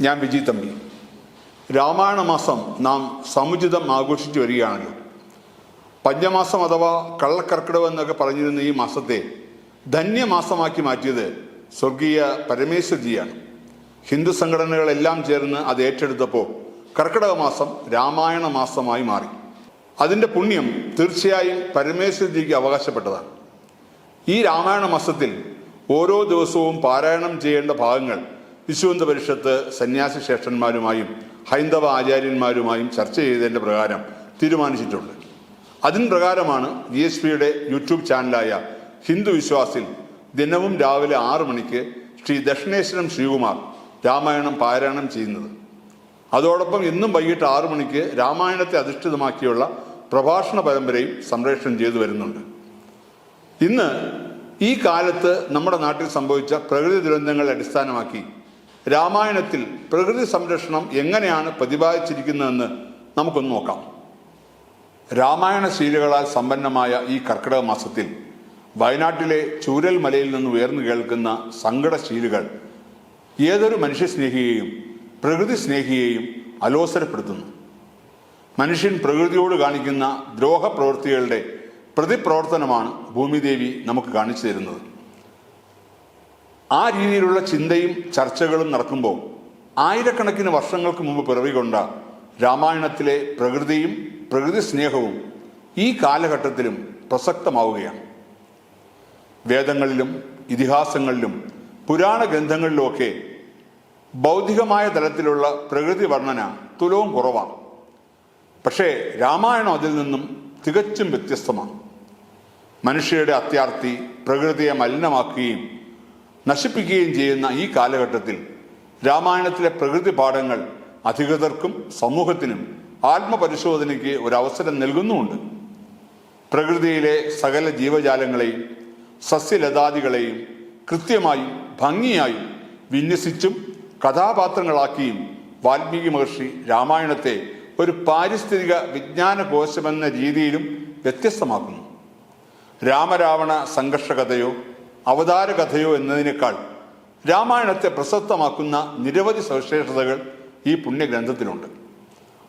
ഞാൻ വിജി തമ്പി. രാമായണ മാസം നാം സമുചിതം ആഘോഷിച്ചു വരികയാണല്ലോ. പഞ്ചമാസം അഥവാ കള്ളക്കർക്കിടവ് എന്നൊക്കെ പറഞ്ഞിരുന്ന ഈ മാസത്തെ ധന്യമാസമാക്കി മാറ്റിയത് സ്വർഗീയ പരമേശ്വരജിയാണ് ഹിന്ദു സംഘടനകളെല്ലാം ചേർന്ന് അത് ഏറ്റെടുത്തപ്പോൾ കർക്കിടക മാസം രാമായണ മാസമായി മാറി. അതിന്റെ പുണ്യം തീർച്ചയായും പരമേശ്വരജിക്ക് അവകാശപ്പെട്ടതാണ്. ഈ രാമായണ മാസത്തിൽ ഓരോ ദിവസവും പാരായണം ചെയ്യേണ്ട ഭാഗങ്ങൾ വിശ്വന്ത പരിഷത്ത് സന്യാസി ശ്രേഷ്ഠന്മാരുമായും ഹൈന്ദവ ആചാര്യന്മാരുമായും ചർച്ച ചെയ്തതിന്റെ പ്രകാരം തീരുമാനിച്ചിട്ടുണ്ട്. അതിന് പ്രകാരമാണ് ജി എസ് പിയുടെ യൂട്യൂബ് ചാനലായ ഹിന്ദു വിശ്വാസിൽ ദിനവും രാവിലെ ആറു മണിക്ക് ശ്രീ ദക്ഷിണേശ്വരം ശ്രീകുമാർ രാമായണം പാരായണം ചെയ്യുന്നത്. അതോടൊപ്പം ഇന്നും വൈകിട്ട് ആറു മണിക്ക് രാമായണത്തെ അധിഷ്ഠിതമാക്കിയുള്ള പ്രഭാഷണ പരമ്പരയും സംപ്രേഷണം ചെയ്തു വരുന്നുണ്ട്. ഇന്ന് ഈ കാലത്ത് നമ്മുടെ നാട്ടിൽ സംഭവിച്ച പ്രകൃതി ദുരന്തങ്ങളെ അടിസ്ഥാനമാക്കി രാമായണത്തിൽ പ്രകൃതി സംരക്ഷണം എങ്ങനെയാണ് പ്രതിപാദിച്ചിരിക്കുന്നതെന്ന് നമുക്കൊന്ന് നോക്കാം. രാമായണ ശീലകളാൽ സമ്പന്നമായ ഈ കർക്കിടക മാസത്തിൽ വയനാട്ടിലെ ചൂരൽ മലയിൽ നിന്ന് ഉയർന്നു കേൾക്കുന്ന സങ്കടശീലുകൾ ഏതൊരു മനുഷ്യസ്നേഹിയെയും പ്രകൃതി സ്നേഹിയെയും അലോസരപ്പെടുത്തുന്നു. മനുഷ്യൻ പ്രകൃതിയോട് കാണിക്കുന്ന ദ്രോഹ പ്രവൃത്തികളുടെ പ്രതിപ്രവർത്തനമാണ് ഭൂമിദേവി നമുക്ക് കാണിച്ചു തരുന്നത്. ആ രീതിയിലുള്ള ചിന്തയും ചർച്ചകളും നടക്കുമ്പോൾ ആയിരക്കണക്കിന് വർഷങ്ങൾക്ക് മുമ്പ് പിറവികൊണ്ട രാമായണത്തിലെ പ്രകൃതിയും പ്രകൃതി സ്നേഹവും ഈ കാലഘട്ടത്തിലും പ്രസക്തമാവുകയാണ്. വേദങ്ങളിലും ഇതിഹാസങ്ങളിലും പുരാണ ഗ്രന്ഥങ്ങളിലുമൊക്കെ ബൗദ്ധികമായ തലത്തിലുള്ള പ്രകൃതി വർണന തുലവും കുറവാണ്. പക്ഷേ രാമായണം അതിൽ നിന്നും തികച്ചും വ്യത്യസ്തമാണ്. മനുഷ്യരുടെ അത്യാർത്തി പ്രകൃതിയെ മലിനമാക്കുകയും നശിപ്പിക്കുകയും ചെയ്യുന്ന ഈ കാലഘട്ടത്തിൽ രാമായണത്തിലെ പ്രകൃതി പാഠങ്ങൾ അധികൃതർക്കും സമൂഹത്തിനും ആത്മപരിശോധനയ്ക്ക് ഒരു അവസരം നൽകുന്നുമുണ്ട്. പ്രകൃതിയിലെ സകല ജീവജാലങ്ങളെയും സസ്യലതാദികളെയും കൃത്യമായും ഭംഗിയായും വിന്യസിച്ചും കഥാപാത്രങ്ങളാക്കിയും വാൽമീകി മഹർഷി രാമായണത്തെ ഒരു പാരിസ്ഥിതിക വിജ്ഞാന കോശമെന്ന രീതിയിലും വ്യത്യസ്തമാക്കുന്നു. രാമരാവണ സംഘർഷ കഥയോ അവതാര കഥയോ എന്നതിനേക്കാൾ രാമായണത്തെ പ്രസക്തമാക്കുന്ന നിരവധി സവിശേഷതകൾ ഈ പുണ്യഗ്രന്ഥത്തിലുണ്ട്.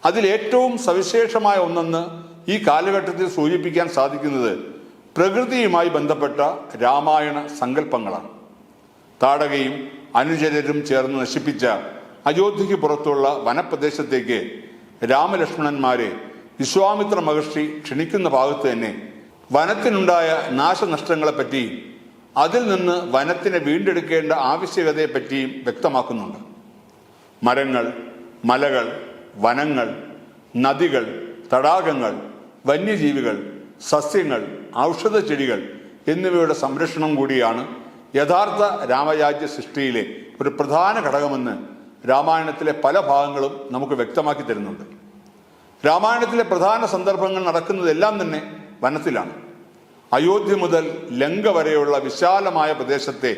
അതിലേറ്റവും സവിശേഷമായ ഒന്നെന്ന് ഈ കാലഘട്ടത്തിൽ സൂചിപ്പിക്കാൻ സാധിക്കുന്നത് പ്രകൃതിയുമായി ബന്ധപ്പെട്ട രാമായണ സങ്കല്പങ്ങളാണ്. താടകയും അനുചരരും ചേർന്ന് നശിപ്പിച്ച അയോധ്യയ്ക്ക് പുറത്തുള്ള വനപ്രദേശത്തേക്ക് രാമലക്ഷ്മണന്മാരെ വിശ്വാമിത്ര മഹർഷി ക്ഷണിക്കുന്ന ഭാഗത്ത് തന്നെ വനത്തിനുണ്ടായ നാശനഷ്ടങ്ങളെപ്പറ്റി അതിൽ നിന്ന് വനത്തിനെ വീണ്ടെടുക്കേണ്ട ആവശ്യകതയെപ്പറ്റിയും വ്യക്തമാക്കുന്നുണ്ട്. മരങ്ങൾ മലകൾ വനങ്ങൾ നദികൾ തടാകങ്ങൾ വന്യജീവികൾ സസ്യങ്ങൾ ഔഷധ ചെടികൾ എന്നിവയുടെ സംരക്ഷണം കൂടിയാണ് യഥാർത്ഥ രാമരാജ്യ സൃഷ്ടിയിലെ ഒരു പ്രധാന ഘടകമെന്ന് രാമായണത്തിലെ പല ഭാഗങ്ങളും നമുക്ക് വ്യക്തമാക്കി തരുന്നുണ്ട്. രാമായണത്തിലെ പ്രധാന സന്ദർഭങ്ങൾ നടക്കുന്നതെല്ലാം തന്നെ വനത്തിലാണ്. അയോധ്യ മുതൽ ലങ്ക വരെയുള്ള വിശാലമായ പ്രദേശത്തെ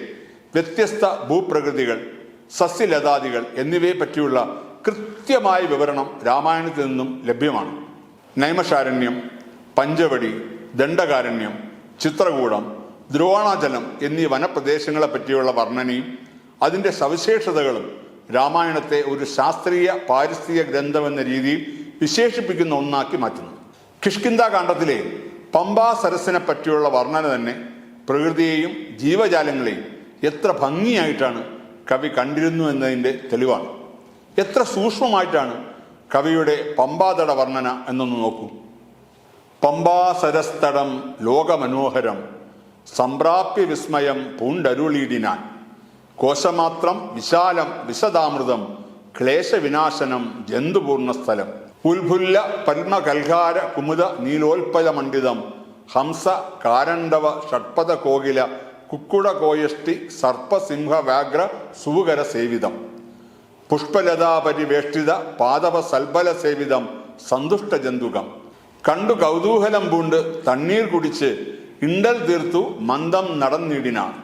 വ്യത്യസ്ത ഭൂപ്രകൃതികൾ സസ്യലതാദികൾ എന്നിവയെ പറ്റിയുള്ള കൃത്യമായ വിവരണം രാമായണത്തിൽ നിന്നും ലഭ്യമാണ്. നൈമശാരണ്യം പഞ്ചവടി ദണ്ഡകാരണ്യം ചിത്രകൂടം ദ്രോണാചലം എന്നീ വനപ്രദേശങ്ങളെ പറ്റിയുള്ള വർണനയും അതിന്റെ സവിശേഷതകളും രാമായണത്തെ ഒരു ശാസ്ത്രീയ പാരിസ്ഥിതിക ഗ്രന്ഥമെന്ന രീതിയിൽ വിശേഷിപ്പിക്കുന്ന ഒന്നാക്കി മാറ്റുന്നു. കിഷ്കിന്ദ കാണ്ഡത്തിലെ പമ്പാ സരസിനെ പറ്റിയുള്ള വർണന തന്നെ പ്രകൃതിയെയും ജീവജാലങ്ങളെയും എത്ര ഭംഗിയായിട്ടാണ് കവി കണ്ടിരുന്നു എന്നതിന്റെ തെളിവാണ്. എത്ര സൂക്ഷ്മമായിട്ടാണ് കവിയുടെ പമ്പാതട വർണന എന്നൊന്ന് നോക്കൂ. പമ്പാസരസ്തടം ലോകമനോഹരം സംപ്രാപ്യ വിസ്മയം പൂണ്ടരുളീടിനാൻ കോശമാത്രം വിശാലം വിശദാമൃതം ക്ലേശവിനാശനം ജന്തുപൂർണ സ്ഥലം ഉൽഫുല്ല പത്മകൽഹാര കുമുദ നീലോൽപ്പല മണ്ഡിതം ഹംസ കാരണ്ടവ ഷഡ്പദ കോകില കുക്കുട കോയഷ്ടി സർപ്പസിംഹ വ്യാഘ്ര സുവുകര സേവിതം. പുഷ്പലതാപരിവേഷ്ടിത പാദവ സൽബല സേവിതം സന്തുഷ്ട ജന്തുകം. കണ്ടു കൗതൂഹലം പൂണ്ട് തണ്ണീർ കുടിച്ച് ഇണ്ടൽ തീർത്തു മന്ദം നടന്നിടിനാണ്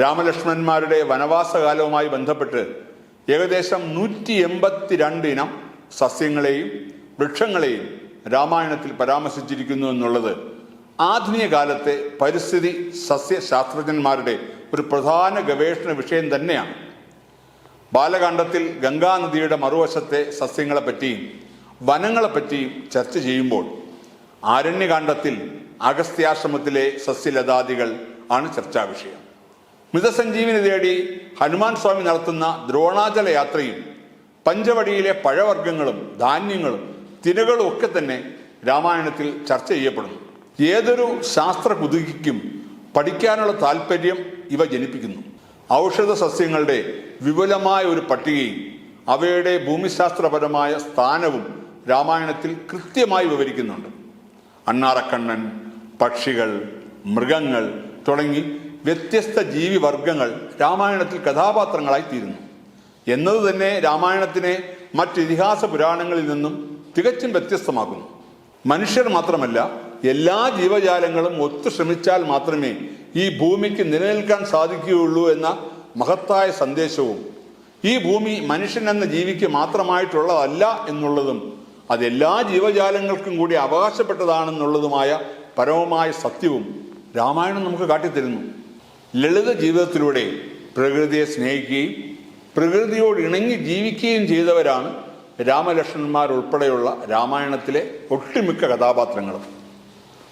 രാമലക്ഷ്മണന്മാരുടെ വനവാസകാലവുമായി ബന്ധപ്പെട്ട് ഏകദേശം നൂറ്റി എൺപത്തിരണ്ട് ഇനം സസ്യങ്ങളെയും വൃക്ഷങ്ങളെയും രാമായണത്തിൽ പരാമർശിച്ചിരിക്കുന്നു എന്നുള്ളത് ആധുനിക കാലത്തെ പരിസ്ഥിതി സസ്യശാസ്ത്രജ്ഞന്മാരുടെ ഒരു പ്രധാന ഗവേഷണ വിഷയം തന്നെയാണ്. ബാലകാണ്ഡത്തിൽ ഗംഗാനദിയുടെ മറുവശത്തെ സസ്യങ്ങളെപ്പറ്റിയും വനങ്ങളെപ്പറ്റിയും ചർച്ച ചെയ്യുമ്പോൾ ആരണ്യകാണ്ഡത്തിൽ അഗസ്ത്യാശ്രമത്തിലെ സസ്യലതാദികൾ ആണ് ചർച്ചാ വിഷയം മിതസഞ്ജീവിനി തേടി ഹനുമാൻ സ്വാമി നടത്തുന്ന ദ്രോണാചല യാത്രയും പഞ്ചവടിയിലെ പഴവർഗങ്ങളും ധാന്യങ്ങളും തിരകളും ഒക്കെ തന്നെ രാമായണത്തിൽ ചർച്ച ചെയ്യപ്പെടുന്നു. ഏതൊരു ശാസ്ത്ര കുതുകിക്കും പഠിക്കാനുള്ള താല്പര്യം ഇവ ജനിപ്പിക്കുന്നു. ഔഷധ സസ്യങ്ങളുടെ വിപുലമായ ഒരു പട്ടികയും അവയുടെ ഭൂമിശാസ്ത്രപരമായ സ്ഥാനവും രാമായണത്തിൽ കൃത്യമായി വിവരിക്കുന്നുണ്ട്. അണ്ണാറക്കണ്ണൻ പക്ഷികൾ മൃഗങ്ങൾ തുടങ്ങി വ്യത്യസ്ത ജീവിവർഗങ്ങൾ രാമായണത്തിൽ കഥാപാത്രങ്ങളായി തീരുന്നു. എന്നത് തന്നെ രാമായണത്തിനെ മറ്റ് ഇതിഹാസ പുരാണങ്ങളിൽ നിന്നും തികച്ചും വ്യത്യസ്തമാക്കുന്നു. മനുഷ്യർ മാത്രമല്ല എല്ലാ ജീവജാലങ്ങളും ഒത്തു ശ്രമിച്ചാൽ മാത്രമേ ഈ ഭൂമിക്ക് നിലനിൽക്കാൻ സാധിക്കുകയുള്ളൂ എന്ന മഹത്തായ സന്ദേശവും ഈ ഭൂമി മനുഷ്യൻ എന്ന ജീവിക്ക് മാത്രമായിട്ടുള്ളതല്ല എന്നുള്ളതും അത് എല്ലാ ജീവജാലങ്ങൾക്കും കൂടി അവകാശപ്പെട്ടതാണെന്നുള്ളതുമായ പരമമായ സത്യവും രാമായണം നമുക്ക് കാട്ടിത്തരുന്നു. ലളിത ജീവിതത്തിലൂടെ പ്രകൃതിയെ സ്നേഹിക്കുകയും പ്രകൃതിയോട് ഇണങ്ങി ജീവിക്കുകയും ചെയ്തവരാണ് രാമലക്ഷ്മണന്മാർ ഉൾപ്പെടെയുള്ള രാമായണത്തിലെ ഒട്ടുമിക്ക കഥാപാത്രങ്ങളും.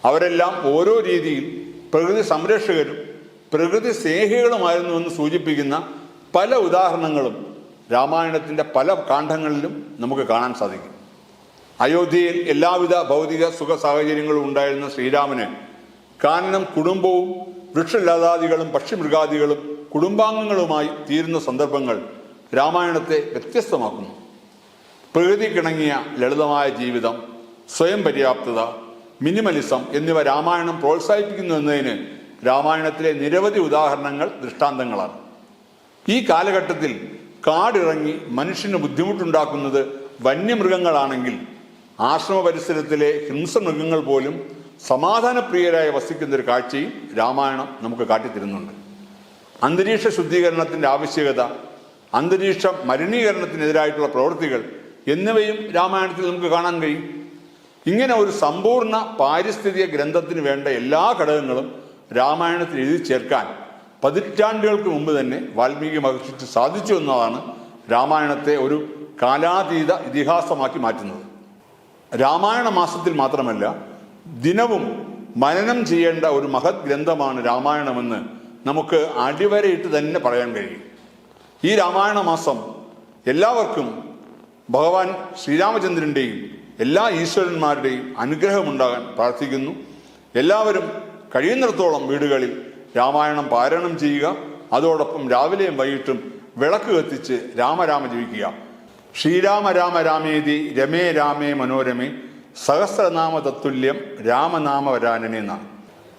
അവരെല്ലാം ഓരോ രീതിയിൽ പ്രകൃതി സംരക്ഷകരും പ്രകൃതി സ്നേഹികളുമായിരുന്നു എന്ന് സൂചിപ്പിക്കുന്ന പല ഉദാഹരണങ്ങളും രാമായണത്തിന്റെ പല കാണ്ഡങ്ങളിലും നമുക്ക് കാണാൻ സാധിക്കും. അയോധ്യയിൽ എല്ലാവിധ ഭൗതിക സുഖ സാഹചര്യങ്ങളും ഉണ്ടായിരുന്ന ശ്രീരാമന് കാനനം കുടുംബവും വൃക്ഷലതാദികളും പക്ഷിമൃഗാദികളും കുടുംബാംഗങ്ങളുമായി തീരുന്ന സന്ദർഭങ്ങൾ രാമായണത്തെ വ്യത്യസ്തമാക്കുന്നു. പ്രകൃതിക്കിണങ്ങിയ ലളിതമായ ജീവിതം സ്വയം പര്യാപ്തത മിനിമലിസം എന്നിവ രാമായണം പ്രോത്സാഹിപ്പിക്കുന്നു എന്നതിന് രാമായണത്തിലെ നിരവധി ഉദാഹരണങ്ങൾ ദൃഷ്ടാന്തങ്ങളാണ്. ഈ കാലഘട്ടത്തിൽ കാടിറങ്ങി മനുഷ്യന് ബുദ്ധിമുട്ടുണ്ടാക്കുന്നത് വന്യമൃഗങ്ങളാണെങ്കിൽ ആശ്രമ പരിസരത്തിലെ ഹിംസമൃഗങ്ങൾ പോലും സമാധാനപ്രിയരായി വസിക്കുന്ന ഒരു കാഴ്ചയും രാമായണം നമുക്ക് കാട്ടിത്തരുന്നുണ്ട്. അന്തരീക്ഷ ശുദ്ധീകരണത്തിന്റെ ആവശ്യകത അന്തരീക്ഷ മലിനീകരണത്തിനെതിരായിട്ടുള്ള പ്രവൃത്തികൾ എന്നിവയും രാമായണത്തിൽ നമുക്ക് കാണാൻ കഴിയും. ഇങ്ങനെ ഒരു സമ്പൂർണ പാരിസ്ഥിതിക ഗ്രന്ഥത്തിന് വേണ്ട എല്ലാ ഘടകങ്ങളും രാമായണത്തിൽ എഴുതി ചേർക്കാൻ പതിറ്റാണ്ടുകൾക്ക് മുമ്പ് തന്നെ വാൽമീകി മഹർഷിക്ക് സാധിച്ചു എന്നതാണ് രാമായണത്തെ ഒരു കാലാതീത ഇതിഹാസമാക്കി മാറ്റുന്നത്. രാമായണ മാസത്തിൽ മാത്രമല്ല ദിനവും മനനം ചെയ്യേണ്ട ഒരു മഹത് ഗ്രന്ഥമാണ് രാമായണമെന്ന് നമുക്ക് അടിവരയിട്ട് തന്നെ പറയാൻ കഴിയും. ഈ രാമായണ മാസം എല്ലാവർക്കും ഭഗവാൻ ശ്രീരാമചന്ദ്രന്റെയും എല്ലാ ഈശ്വരന്മാരുടെയും അനുഗ്രഹമുണ്ടാകാൻ പ്രാർത്ഥിക്കുന്നു. എല്ലാവരും കഴിയുന്നിടത്തോളം വീടുകളിൽ രാമായണം പാരായണം ചെയ്യുക. അതോടൊപ്പം രാവിലെയും വൈകിട്ടും വിളക്ക് കത്തിച്ച് രാമരാമ ജീവിക്കുക ശ്രീരാമ രാമ രാമേതി രമേ രാമേ മനോരമേ. സഹസ്രനാമ തത്തുല്യം രാമനാമ വരാനനെ എന്നാണ്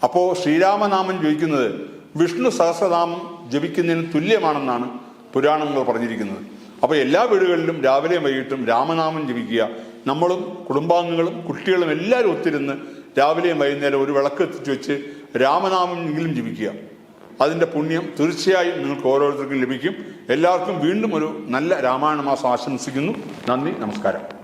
അപ്പോൾ ശ്രീരാമനാമം ജപിക്കുന്നത് വിഷ്ണു സഹസ്രനാമം ജപിക്കുന്നതിന് തുല്യമാണെന്നാണ് പുരാണങ്ങൾ പറഞ്ഞിരിക്കുന്നത്. അപ്പോൾ എല്ലാ വീടുകളിലും രാവിലെയും വൈകിട്ടും രാമനാമം ജപിക്കുക. നമ്മളും കുടുംബാംഗങ്ങളും കുട്ടികളും എല്ലാവരും ഒത്തിരുന്ന് രാവിലെയും വൈകുന്നേരം ഒരു വിളക്ക് എത്തിച്ചു വെച്ച് രാമനാമം എങ്കിലും ജപിക്കുക. അതിന്റെ പുണ്യം തീർച്ചയായും നിങ്ങൾക്ക് ഓരോരുത്തർക്കും ലഭിക്കും. എല്ലാവർക്കും വീണ്ടും ഒരു നല്ല രാമായണ മാസം ആശംസിക്കുന്നു. നന്ദി നമസ്കാരം.